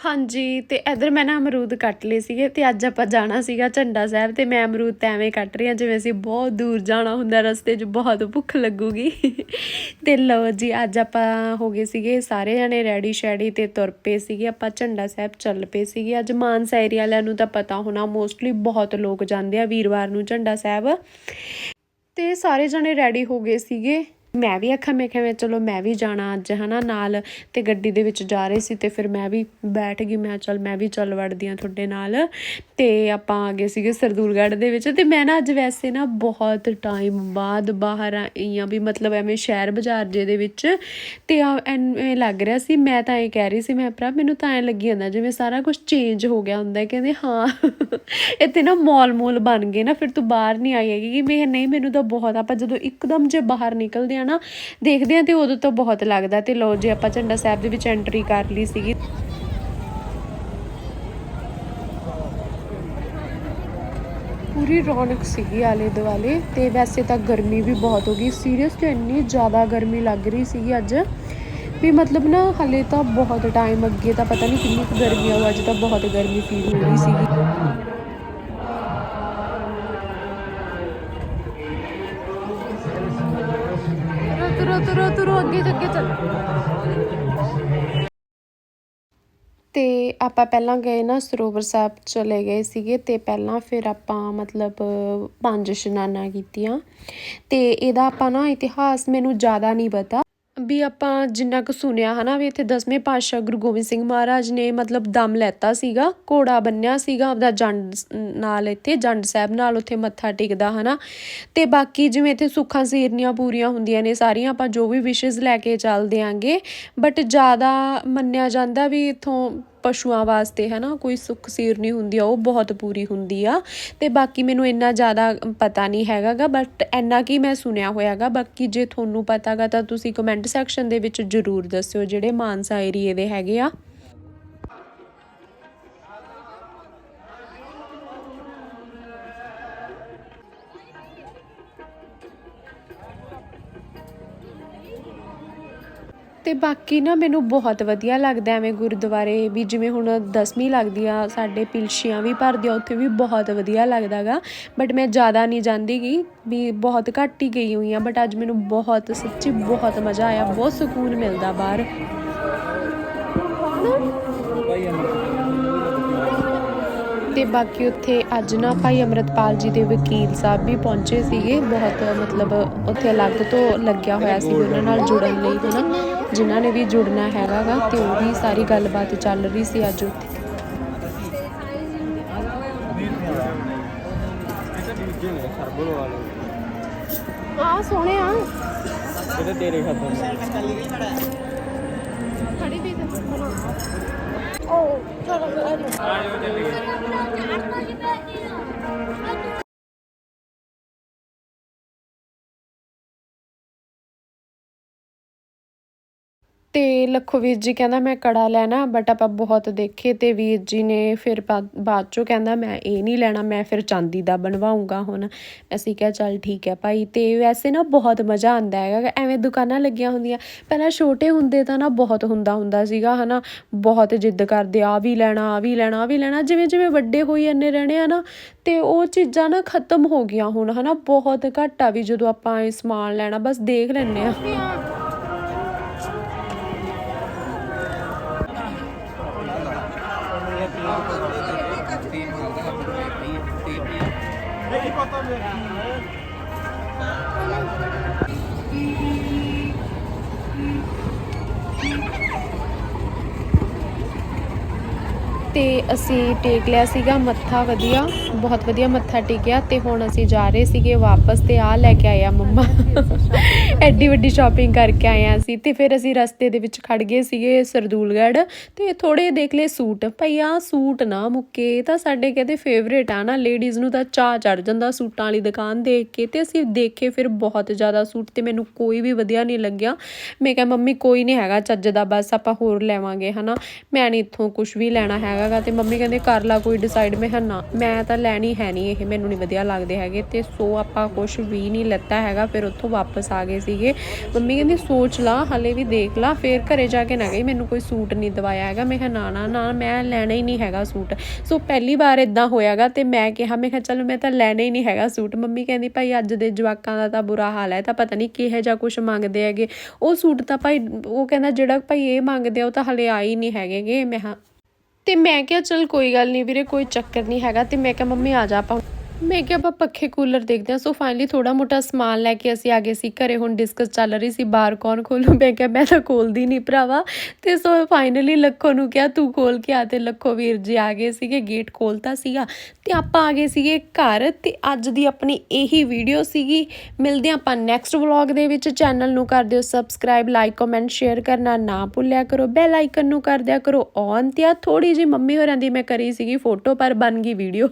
ਹਾਂਜੀ, ਤੇ ਇਧਰ ਮੈਂ ਨਾ ਅਮਰੂਦ ਕੱਟ ਲਏ ਸੀਗੇ ਤੇ ਅੱਜ ਆਪਾਂ ਜਾਣਾ ਸੀਗਾ ਝੰਡਾ ਸਾਹਿਬ ਤੇ ਮੈਂ ਅਮਰੂਦ ਤਾਂ ਐਵੇਂ ਕੱਟ ਰਹੀ ਹਾਂ ਜਿਵੇਂ ਅਸੀਂ ਬਹੁਤ ਦੂਰ ਜਾਣਾ ਹੁੰਦਾ ਰਸਤੇ 'ਚ, ਬਹੁਤ ਭੁੱਖ ਲੱਗੂਗੀ। ਤੇ ਲਓ ਜੀ, ਅੱਜ ਆਪਾਂ ਹੋ ਗਏ ਸੀਗੇ ਸਾਰੇ ਜਣੇ ਰੈਡੀ ਸ਼ੈਡੀ ਤੇ ਤੁਰ ਪਏ ਸੀਗੇ, ਆਪਾਂ ਝੰਡਾ ਸਾਹਿਬ ਚੱਲ ਪਏ ਸੀਗੇ। ਅੱਜ ਮਾਨਸਾ ਏਰੀਆ ਵਾਲਿਆਂ ਨੂੰ ਤਾਂ ਪਤਾ ਹੋਣਾ ਮੋਸਟਲੀ ਬਹੁਤ ਲੋਕ ਜਾਂਦੇ ਆ ਵੀਰਵਾਰ ਨੂੰ ਝੰਡਾ ਸਾਹਿਬ। ਤੇ ਸਾਰੇ ਜਣੇ ਰੈਡੀ ਹੋ ਗਏ ਸੀਗੇ। ਮੈਂ ਵੀ ਆਖਾਂ, ਮੈਂ ਕਿਹਾ ਵੀ ਚਲੋ ਮੈਂ ਵੀ ਜਾਣਾ ਅੱਜ, ਹਨਾ, ਨਾਲ ਤੇ ਗੱਡੀ ਦੇ ਵਿੱਚ ਜਾ ਰਹੇ ਸੀ ਤੇ ਫਿਰ ਮੈਂ ਵੀ ਬੈਠ ਗਈ, ਮੈਂ ਚਲ, ਮੈਂ ਵੀ ਚੱਲ ਵੜਦੀ ਆ ਤੁਹਾਡੇ ਨਾਲ ਤੇ ਆਪਾਂ ਆ ਗਏ ਸੀਗੇ ਸਰਦੂਲਗੜ੍ਹ ਦੇ ਵਿੱਚ ਤੇ ਮੈਂ ਨਾ ਅੱਜ ਵੈਸੇ ਨਾ ਬਹੁਤ ਟਾਈਮ ਬਾਅਦ ਬਾਹਰ ਆਈ ਆ ਵੀ ਮਤਲਬ ਐਵੇਂ ਸ਼ਹਿਰ ਬਾਜ਼ਾਰ ਜੇ ਦੇ ਵਿੱਚ ਤੇ ਆ ਐਵੇਂ ਲੱਗ ਰਿਹਾ ਸੀ, ਮੈਂ ਤਾਂ ਇਹ ਕਹਿ ਰਹੀ ਸੀ, ਮੈਂ ਭਰਾ ਮੈਨੂੰ ਤਾਂ ਐ ਲੱਗੀ ਜਾਂਦਾ ਜਿਵੇਂ ਸਾਰਾ ਕੁਝ ਚੇਂਜ ਹੋ ਗਿਆ ਹੁੰਦਾ, ਕਹਿੰਦੇ ਹਾਂ ਇੱਥੇ ਨਾ ਮੌਲ ਮੂਲ ਬਣ ਗਏ ਨਾ, ਫਿਰ ਤੂੰ ਬਾਹਰ ਨਹੀਂ ਆਈ ਹੈਗੀ ਕਿ ਮੈਂ ਨਹੀਂ, ਮੈਨੂੰ ਤਾਂ ਬਹੁਤ, ਆਪਾਂ ਜਦੋਂ ਇੱਕਦਮ ਜੇ ਬਾਹਰ ਨਿਕਲਦੇ ਆ ਨਾ, ਦੇਖਦੇ ਆ ਤੇ ਉਦੋਂ ਤਾਂ ਬਹੁਤ ਲੱਗਦਾ। ਤੇ ਲੋ ਜੇ, ਆਪਾਂ ਝੰਡਾ ਸਾਹਿਬ ਦੇ ਵਿੱਚ ਐਂਟਰੀ ਕਰ ਲਈ ਸੀਗੀ। ਪੂਰੀ ਰੌਣਕ ਸੀਗੀ ਆਲੇ ਦੁਆਲੇ, ਤੇ ਵੈਸੇ ਤਾਂ ਗਰਮੀ ਵੀ ਬਹੁਤ ਹੋ ਗਈ। ਸੀਰੀਅਸਲੀ ਇੰਨੀ ਜ਼ਿਆਦਾ ਗਰਮੀ ਲੱਗ ਰਹੀ ਸੀਗੀ ਅੱਜ। ਵੀ ਮਤਲਬ ਨਾ, ਹਲੇ ਤਾਂ ਬਹੁਤ ਟਾਈਮ ਅੱਗੇ ਤਾਂ ਪਤਾ ਨਹੀਂ ਕਿੰਨੀ ਕੁ ਗਰਮੀ ਆਉ ਅੱਜ ਤਾਂ ਬਹੁਤ ਗਰਮੀ ਫੀਲ ਹੋ ਰਹੀ ਸੀਗੀ। ਤੁਰੋ ਤੁਰੋ ਤੁਰੋ, ਅੱਗੇ ਅੱਗੇ ਚੱਲ। ਤੇ ਆਪਾਂ ਪਹਿਲਾਂ ਗਏ ਨਾ ਸਰੋਵਰ ਸਾਹਿਬ ਚਲੇ ਗਏ ਸੀਗੇ ਤੇ ਪਹਿਲਾਂ ਫਿਰ ਆਪਾਂ ਮਤਲਬ ਪੰਜ ਇਸ਼ਨਾਨਾਂ ਕੀਤੀਆਂ। ਤੇ ਇਹਦਾ ਆਪਾਂ ਨਾ ਇਤਿਹਾਸ ਮੈਨੂੰ ਜ਼ਿਆਦਾ ਨਹੀਂ ਪਤਾ। ਵੀ ਆਪਾਂ ਜਿੰਨਾ ਕੁ ਸੁਣਿਆ ਹਨਾ ਵੀ ਇੱਥੇ ਦਸਵੇਂ ਪਾਤਸ਼ਾਹ ਗੁਰੂ ਗੋਬਿੰਦ ਸਿੰਘ ਮਹਾਰਾਜ ਨੇ ਮਤਲਬ ਦਮ ਲੈਤਾ ਸੀਗਾ, ਘੋੜਾ ਬੰਨਿਆ ਸੀਗਾ ਆਪਦਾ ਜੰਡ ਨਾਲ ਇੱਥੇ, ਜੰਡ ਸਾਹਿਬ ਨਾਲ ਉੱਥੇ ਮੱਥਾ ਟੇਕਦਾ ਹਨਾ। ਤੇ ਬਾਕੀ ਜਿਵੇਂ ਇੱਥੇ ਸੁੱਖਾਂ ਸੀਰਨੀਆਂ ਪੂਰੀਆਂ ਹੁੰਦੀਆਂ ਨੇ ਸਾਰੀਆਂ, ਆਪਾਂ ਜੋ ਵੀ ਵਿਸ਼ੇਸ ਲੈ ਕੇ ਚੱਲਦੇ ਆਂਗੇ। ਬਟ ਜ਼ਿਆਦਾ ਮੰਨਿਆ ਜਾਂਦਾ ਵੀ ਇਥੋਂ ਪਸ਼ੂਆਂ ਵਾਸਤੇ ਹੈ ਨਾ ਕੋਈ ਸੁੱਖ ਸੀਰ ਨਹੀਂ ਹੁੰਦੀ ਆ ਉਹ ਬਹੁਤ ਪੂਰੀ ਹੁੰਦੀ ਆ। ਤੇ ਬਾਕੀ ਮੈਨੂੰ ਇੰਨਾ ਜ਼ਿਆਦਾ ਪਤਾ ਨਹੀਂ ਹੈਗਾਗਾ ਬਟ ਇੰਨਾ ਕੀ ਮੈਂ ਸੁਣਿਆ ਹੋਇਆਗਾ। ਬਾਕੀ ਜੇ ਤੁਹਾਨੂੰ ਪਤਾਗਾ ਤਾਂ ਤੁਸੀਂ ਕਮੈਂਟ ਸੈਕਸ਼ਨ ਦੇ ਵਿੱਚ ਜ਼ਰੂਰ ਦੱਸਿਓ ਜਿਹੜੇ ਮਾਨਸਾ ਏਰੀਏ ਦੇ ਹੈਗੇ ਆ। ਤੇ ਬਾਕੀ ਨਾ ਮੈਨੂੰ ਬਹੁਤ ਵਧੀਆ ਲੱਗਦਾ ਐਵੇਂ ਗੁਰਦੁਆਰੇ ਵੀ ਜਿਵੇਂ ਹੁਣ ਦਸਵੀਂ ਲੱਗਦੀ ਆ, ਸਾਡੇ ਪਿਲਸ਼ੀਆਂ ਵੀ ਭਰਦੇ ਆ, ਉੱਥੇ ਵੀ ਬਹੁਤ ਵਧੀਆ ਲੱਗਦਾਗਾ। ਬਟ ਮੈਂ ਜ਼ਿਆਦਾ ਨਹੀਂ ਜਾਂਦੀ ਗੀ ਵੀ ਬਹੁਤ ਘੱਟ ਹੀ ਗਈ ਹੋਈ ਆ ਬਟ ਅੱਜ ਮੈਨੂੰ ਬਹੁਤ, ਸੱਚੀ ਬਹੁਤ ਮਜ਼ਾ ਆਇਆ, ਬਹੁਤ ਸਕੂਨ ਮਿਲਦਾ ਬਾਹਰ। ਤੇ ਬਾਕੀ ਉੱਥੇ ਅੱਜ ਨਾ ਭਾਈ ਅਮਰਤਪਾਲ ਜੀ ਦੇ ਵਕੀਲ ਸਾਹਿਬ ਵੀ ਪਹੁੰਚੇ ਸੀਗੇ, ਬਹੁਤ ਮਤਲਬ ਉੱਥੇ ਅਲੱਗ ਤੋਂ ਲੱਗਿਆ ਹੋਇਆ ਸੀ, ਉਹਨਾਂ ਨਾਲ ਜੁੜਨ ਲਈ ਹਨਾ। ਜਿਨ੍ਹਾਂ ਨੇ ਵੀ ਜੁੜਨਾ ਹੈਗਾਗਾ ਤੇ ਉਹ ਵੀ ਸਾਰੀ ਗੱਲਬਾਤ ਚੱਲ ਰਹੀ ਸੀ ਅੱਜ ਉੱਥੇ। ਆ। ਸੋਹਣਿਆ ਇਹਦੇ ਤੇਰੇ ਖਾਤੇ ਖੜੀ ਵੀ ਓ ਚਲੋ ਤੇ ਲੱਖੋ ਵੀਰ ਜੀ ਕਹਿੰਦਾ ਮੈਂ ਕੜਾ ਲੈਣਾ ਬਟ ਆਪਾਂ ਬਹੁਤ ਦੇਖੇ ਤੇ ਵੀਰ ਜੀ ਨੇ ਫਿਰ ਬਾਅਦ ਚੋਂ ਕਹਿੰਦਾ ਮੈਂ ਇਹ ਨਹੀਂ ਲੈਣਾ, ਮੈਂ ਫਿਰ ਚਾਂਦੀ ਦਾ ਬਣਵਾਉਂਗਾ ਹੁਣ। ਅਸੀਂ ਕਿਹਾ ਚੱਲ ਠੀਕ ਹੈ ਭਾਈ, ਤੇ ਵੈਸੇ ਨਾ ਬਹੁਤ ਮਜ਼ਾ ਆਉਂਦਾ ਹੈਗਾ, ਐਵੇਂ ਦੁਕਾਨਾਂ ਲੱਗੀਆਂ ਹੁੰਦੀਆਂ, ਪਹਿਲਾਂ ਛੋਟੇ ਹੁੰਦੇ ਤਾਂ ਨਾ ਬਹੁਤ ਹੁੰਦਾ ਹੁੰਦਾ ਸੀਗਾ, ਹਨਾ, ਬਹੁਤ ਜਿੱਦ ਕਰਦੇ ਆ ਵੀ ਲੈਣਾ ਆ ਵੀ ਲੈਣਾ ਆ ਵੀ ਲੈਣਾ, ਜਿਵੇਂ ਜਿਵੇਂ ਵੱਡੇ ਹੋਈ ਜਾਂਦੇ ਰਹਿਣੇ ਆ ਨਾ, ਤੇ ਉਹ ਚੀਜ਼ਾਂ ਨਾ ਖਤਮ ਹੋ ਗਈਆਂ ਹੁਣ, ਹਨਾ, ਬਹੁਤ ਘੱਟ ਆ ਵੀ ਜਦੋਂ ਆਪਾਂ ਇਹ ਸਮਾਨ ਲੈਣਾ, ਬਸ ਦੇਖ ਲੈਂਦੇ ਆ Tem que botar mesmo, né? ਤੇ ਅਸੀਂ ਟੇਕ ਲਿਆ ਸੀਗਾ ਮੱਥਾ ਵਧੀਆ, ਬਹੁਤ ਵਧੀਆ ਮੱਥਾ ਟੇਕਿਆ ਤੇ ਹੁਣ ਅਸੀਂ ਜਾ ਰਹੇ ਸੀਗੇ ਵਾਪਸ ਤੇ ਆ ਲੈ ਕੇ ਆਇਆ ਮੰਮਾ। ਐਡੀ ਵੱਡੀ ਸ਼ਾਪਿੰਗ ਕਰਕੇ ਆਏ ਆ ਅਸੀਂ ਤੇ ਫਿਰ ਅਸੀਂ ਰਸਤੇ ਦੇ ਵਿੱਚ ਖੜ ਗਏ ਸੀਗੇ ਸਰਦੂਲਗੜ੍ਹ ਤੇ ਥੋੜੇ ਦੇਖ ਲਏ ਸੂਟ, ਭਈ ਆ ਸੂਟ ਨਾ ਮੁੱਕੇ ਤਾਂ ਸਾਡੇ ਕਹਿੰਦੇ ਫੇਵਰੇਟ ਆ ਨਾ ਲੇਡੀਜ਼ ਨੂੰ ਤਾਂ ਚਾਹ ਚੜ ਜਾਂਦਾ ਸੂਟਾਂ ਵਾਲੀ ਦੁਕਾਨ ਦੇਖ ਕੇ ਤੇ ਅਸੀਂ ਦੇਖੇ ਫਿਰ ਬਹੁਤ ਜ਼ਿਆਦਾ ਸੂਟ ਤੇ ਮੈਨੂੰ ਕੋਈ ਵੀ ਵਧੀਆ ਨਹੀਂ ਲੱਗਿਆ। ਮੈਂ ਕਿਹਾ ਮੰਮੀ ਕੋਈ ਨਹੀਂ ਹੈਗਾ ਚੱਜ ਦਾ, ਬਸ ਆਪਾਂ ਹੋਰ ਲੈਵਾਂਗੇ ਹਨਾ, ਮੈਂ ਨਹੀਂ ਇੱਥੋਂ ਕੁਝ ਵੀ ਲੈਣਾ ਹੈਗਾ। ਹੈਗਾ ਤੇ ਮੰਮੀ ਕਹਿੰਦੇ ਕਰ ਲਾ, ਕੋਈ ਡਿਸਾਈਡ ਮੈਂ ਕਿਹਾ ਨਾ, ਮੈਂ ਤਾਂ ਲੈਣੀ ਹੈ ਨਹੀਂ ਇਹ, ਮੈਨੂੰ ਨਹੀਂ ਵਧੀਆ ਲੱਗਦੇ ਹੈਗੇ ਤੇ ਸੋ ਆਪਾਂ ਕੁਝ ਵੀ ਨਹੀਂ ਲੱਤਾ ਹੈਗਾ, ਫਿਰ ਉੱਥੋਂ ਵਾਪਸ ਆ ਗਏ ਸੀਗੇ। ਮੰਮੀ ਕਹਿੰਦੀ ਸੋਚ ਲਾ, ਹਲੇ ਵੀ ਦੇਖ ਲਾ, ਫਿਰ ਘਰੇ ਜਾ ਕੇ ਨਾ ਗਈ ਮੈਨੂੰ ਕੋਈ ਸੂਟ ਨਹੀਂ ਦਵਾਇਆ ਹੈਗਾ। ਮੈਂ ਕਿਹਾ ਨਾ ਨਾ ਨਾ, ਮੈਂ ਲੈਣਾ ਹੀ ਨਹੀਂ ਹੈਗਾ ਸੂਟ। ਸੋ ਪਹਿਲੀ ਵਾਰ ਇਦਾਂ ਹੋਇਆਗਾ ਤੇ ਮੈਂ ਕਿਹਾ ਮੈਂ ਕਿਹਾ ਚਲੋ ਮੈਂ ਤਾਂ ਲੈਣਾ ਹੀ ਨਹੀਂ ਹੈਗਾ ਸੂਟ। ਮੰਮੀ ਕਹਿੰਦੀ ਭਾਈ ਅੱਜ ਦੇ ਜਵਾਕਾਂ ਦਾ ਤਾਂ ਬੁਰਾ ਹਾਲ ਹੈ ਤਾਂ ਪਤਾ ਨਹੀਂ ਕਿਹੋ ਜਿਹਾ ਕੁਝ ਮੰਗਦੇ ਹੈਗੇ। ਉਹ ਸੂਟ ਤਾਂ ਭਾਈ, ਉਹ ਕਹਿੰਦਾ ਜਿਹੜਾ ਭਾਈ ਇਹ ਮੰਗਦੇ ਆ, ਉਹ ਤਾਂ ਹਲੇ ਆ ਹੀ ਨਹੀਂ ਹੈਗੇਗੇ। ਮੈਂ ਹਾਂ ਤੇ ਮੈਂ ਕਿਹਾ, ਚਲ ਕੋਈ ਗੱਲ ਨਹੀਂ ਵੀਰੇ, ਕੋਈ ਚੱਕਰ ਨਹੀਂ ਹੈਗਾ। ਤੇ ਮੈਂ ਕਿਹਾ, ਮੰਮੀ ਆ ਜਾ ਆਪਾਂ ਮੈਂ ਕਿਹਾ, ਆਪਾਂ ਪੱਖੇ ਕੂਲਰ ਦੇਖਦੇ ਹਾਂ। ਸੋ ਫਾਈਨਲੀ ਥੋੜਾ ਮੋਟਾ ਸਮਾਨ ਲੈ ਕੇ ਅਸੀਂ ਆ ਗਏ ਸੀ। ਘਰੇ ਹੁਣ ਡਿਸਕਸ ਚੱਲ ਰਹੀ ਸੀ, ਬਾਹਰ ਕੌਣ ਖੋਲੂ? ਮੈਂ ਕਿਹਾ, ਮੈਂ ਤਾਂ ਖੋਲਦੀ ਨਹੀਂ ਭਰਾਵਾ। ਤੇ ਸੋ ਫਾਈਨਲੀ ਲੱਖੋ ਨੂੰ ਕਿਹਾ, ਤੂੰ ਖੋਲ ਕੇ ਆ। ਤੇ ਲੱਖੋ ਵੀਰ ਜੀ ਆ ਗਏ ਸੀਗੇ ਗੇਟ ਖੋਲਤਾ ਸੀਗਾ। ਤੇ ਆਪਾਂ ਆ ਗਏ ਸੀਗੇ ਘਰ ਤੇ ਅੱਜ ਦੀ ਆਪਣੀ ਇਹੀ ਵੀਡੀਓ ਸੀਗੀ। ਮਿਲਦੇ ਹਾਂ ਆਪਾਂ ਨੈਕਸਟ ਵਲੌਗ ਦੇ ਵਿੱਚ। ਚੈਨਲ ਨੂੰ ਕਰ ਦਿਓ ਸਬਸਕ੍ਰਾਈਬ ਲਾਈਕ ਕਮੈਂਟ ਸ਼ੇਅਰ ਕਰਨਾ ਨਾ ਭੁੱਲਿਆ ਕਰੋ। ਬੈਲ ਆਈਕਨ ਨੂੰ ਕਰ ਦਿਆ ਕਰੋ। ਔਨ ਤੇ ਆ ਥੋੜੀ ਜੀ ਮੰਮੀ ਹੋਰਾਂ ਦੀ ਮੈਂ ਕਰੀ ਸੀਗੀ ਫੋਟੋ ਪਰ ਬਣ ਗਈ ਵੀਡੀਓ